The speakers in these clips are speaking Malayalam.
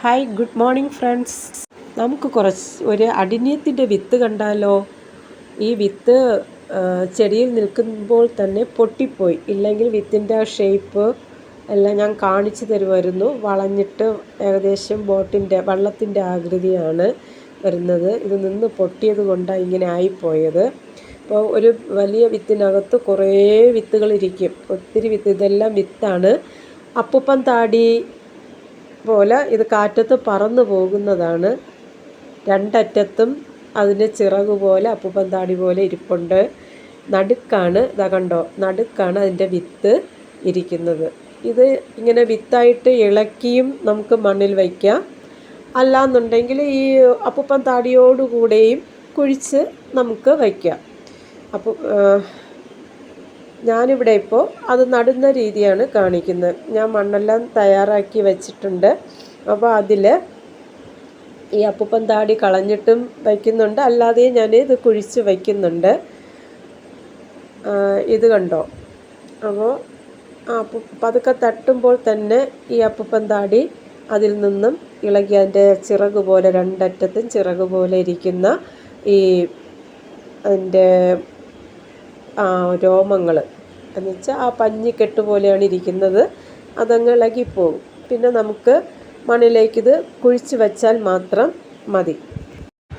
ഹായ് ഗുഡ് മോർണിംഗ് ഫ്രണ്ട്സ് നമുക്ക് കുറച്ച് ഒരു അടിനീയത്തിന്റെ വിത്ത് കണ്ടാലോ? ഈ വിത്ത് ചെടിയിൽ നിൽക്കുമ്പോൾ തന്നെ പൊട്ടിപ്പോയി. ഇല്ലെങ്കിൽ വിത്തിന്റെ ഷേപ്പ് എല്ലാം ഞാൻ കാണിച്ചു തരുമായിരുന്നു. വളഞ്ഞിട്ട് ഏകദേശം ബോട്ടിന്റെ വള്ളത്തിന്റെ ആകൃതിയാണ് വരുന്നത്. ഇത് നിന്ന് പൊട്ടിയത് കൊണ്ടാണ് ഇങ്ങനെ ആയിപ്പോയത്. അപ്പോൾ ഒരു വലിയ വിത്തിനകത്ത് കുറേ വിത്തുകളിരിക്കും ഒത്തിരി വിത്ത് ഇതെല്ലാം വിത്താണ്. അപ്പൂപ്പൻ താടി പോലെ ഇത് കാറ്റത്ത് പറന്നു പോകുന്നതാണ്. രണ്ടറ്റത്തും അതിന് ചിറക് പോലെ അപ്പൂപ്പൻ താടി പോലെ ഇരിപ്പുണ്ട്. നടുക്കാണ് ഇതാ കണ്ടോ നടുക്കാണ് അതിന്റെ വിത്ത് ഇരിക്കുന്നത്. ഇത് ഇങ്ങനെ വിത്തായിട്ട് ഇളക്കിയും നമുക്ക് മണ്ണിൽ വയ്ക്കാം. അല്ലാന്നുണ്ടെങ്കിൽ ഈ അപ്പൂപ്പൻ താടിയോടുകൂടെയും കുഴിച്ച് നമുക്ക് വയ്ക്കാം. അപ്പോൾ ഞാനിവിടെ ഇപ്പോൾ അത് നടുന്ന രീതിയാണ് കാണിക്കുന്നത്. ഞാൻ മണ്ണെല്ലാം തയ്യാറാക്കി വെച്ചിട്ടുണ്ട്. അപ്പോൾ അതിൽ ഈ അപ്പൂപ്പൻ താടി കളഞ്ഞിട്ടും വയ്ക്കുന്നുണ്ട് അല്ലാതെയും ഞാൻ ഇത് കുഴിച്ച് വയ്ക്കുന്നുണ്ട് ഇത് കണ്ടോ? അപ്പോൾ അപ്പു പതുക്കെ തട്ടുമ്പോൾ തന്നെ ഈ അപ്പൂപ്പൻ താടി അതിൽ നിന്നും ഇളകി അതിന്റെ ചിറക് പോലെ രണ്ടറ്റത്തും ചിറക് പോലെ ഇരിക്കുന്ന ഈ അതിന്റെ രോമങ്ങൾ എന്ന് വെച്ചാൽ ആ പഞ്ഞിക്കെട്ട് പോലെയാണ് ഇരിക്കുന്നത്. അതങ്ങ് ഇളകിപ്പോകും പിന്നെ നമുക്ക് മണ്ണിലേക്ക് ഇത് കുഴിച്ച് വെച്ചാൽ മാത്രം മതി.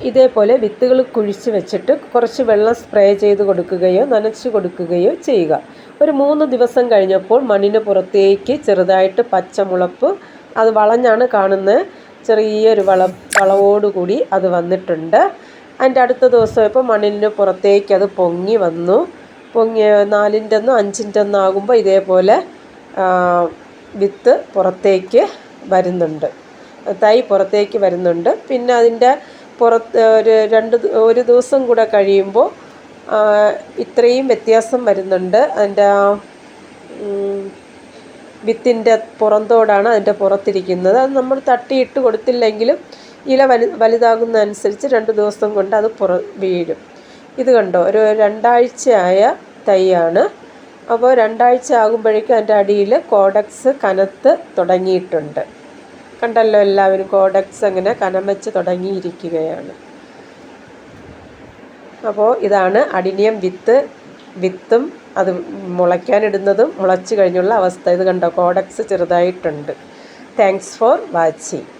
ഇതേപോലെ വിത്തുകൾ കുഴിച്ച് വെച്ചിട്ട് കുറച്ച് വെള്ളം സ്പ്രേ ചെയ്ത് കൊടുക്കുകയോ നനച്ച് കൊടുക്കുകയോ ചെയ്യുക. ഒരു മൂന്ന് ദിവസം കഴിഞ്ഞപ്പോൾ മണ്ണിന് പുറത്തേക്ക് ചെറുതായിട്ട് പച്ചമുളപ്പ് അത് വളഞ്ഞാണ് കാണുന്നത് ചെറിയൊരു വള വളവോടുകൂടി അത് വന്നിട്ടുണ്ട്. അതിന്റെ അടുത്ത ദിവസം ഇപ്പോൾ മണ്ണിന് പുറത്തേക്ക് അത് പൊങ്ങി വന്നു. പൊങ്ങി നാലിന്റെ ഒന്നോ അഞ്ചിന്റെ ഒന്നോ ആകുമ്പോൾ ഇതേപോലെ വിത്ത് പുറത്തേക്ക് വരുന്നുണ്ട്. തൈ പുറത്തേക്ക് വരുന്നുണ്ട്. പിന്നെ അതിന്റെ പുറത്ത് ഒരു രണ്ട് ഒരു ദിവസം കൂടെ കഴിയുമ്പോൾ ഇത്രയും വ്യത്യാസം വരുന്നുണ്ട്. അതിന്റെ വിത്തിന്റെ പുറന്തോടാണ് അതിന്റെ പുറത്തിരിക്കുന്നത്. അത് നമ്മൾ തട്ടിയിട്ട് കൊടുത്തില്ലെങ്കിലും ഇല വലു വലുതാകുന്നതനുസരിച്ച് രണ്ട് ദിവസം കൊണ്ട് അത് പുറ വീഴും. ഇത് കണ്ടോ? ഒരു രണ്ടാഴ്ചയായ തൈയാണ്. അപ്പോൾ രണ്ടാഴ്ച ആകുമ്പോഴേക്കും അതിന്റെ അടിയിൽ കോഡക്സ് കനത്ത് തുടങ്ങിയിട്ടുണ്ട്. കണ്ടല്ലോ എല്ലാവരും കോഡക്സ് അങ്ങനെ കനം വെച്ച് തുടങ്ങിയിരിക്കുകയാണ്. അപ്പോൾ ഇതാണ് അടിനിയം വിത്ത് വിത്തും അത് മുളയ്ക്കാനിടുന്നതും മുളച്ച് കഴിഞ്ഞുള്ള അവസ്ഥ. ഇത് കണ്ടോ? കോഡക്സ് ചെറുതായിട്ടുണ്ട്. Thanks for watching